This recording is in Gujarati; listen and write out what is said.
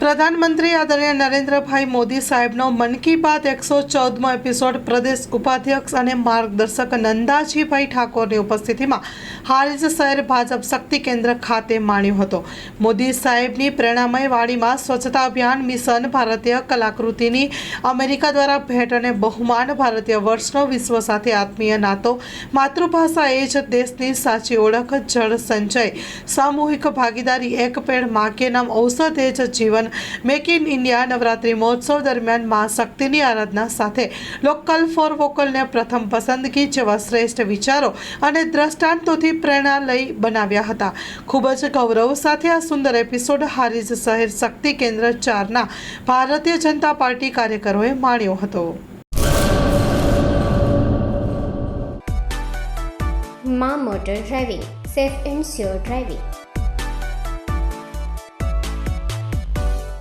પ્રધાનમંત્રી આદરણીય નરેન્દ્રભાઈ મોદી સાહેબનો મન કી બાત એકસો ચૌદમો એપિસોડ પ્રદેશ ઉપાધ્યક્ષ અને માર્ગદર્શક નંદાજીભાઈ ઠાકોરની ઉપસ્થિતિમાં હારીજ શહેર ભાજપ શક્તિ કેન્દ્ર ખાતે માણ્યો હતો. મોદી સાહેબની પ્રેરણામય વાણીમાં સ્વચ્છતા અભિયાન મિશન ભારતીય કલાકૃતિની અમેરિકા દ્વારા ભેટ અને બહુમાન ભારતીય વર્ષનો વિશ્વ સાથે આત્મીય નાતો. માતૃભાષા એ જ દેશની સાચી ઓળખ, જળ સંચય, સામૂહિક ભાગીદારી, એક પેડમાં કે નામ ઔષધ એ જ જીવન મેક ઇન ઇન્ડિયા નવરાત્રિ મહોત્સવ દરમિયાન મા શક્તિની આરાધના સાથે લોકલ ફોર વોકલને પ્રથમ પસંદગી જેવા શ્રેષ્ઠ વિચારો અને દ્રષ્ટાંતોથી પ્રેરણા લઈ બનાવ્યા હતા. ખૂબ જ ગૌરવ સાથે આ સુંદર એપિસોડ હારીજ શહેર શક્તિ કેન્દ્ર ચારના ભારતીય જનતા પાર્ટી કાર્યકરોએ માણ્યો હતો. મા motor driving, safe and sure driving.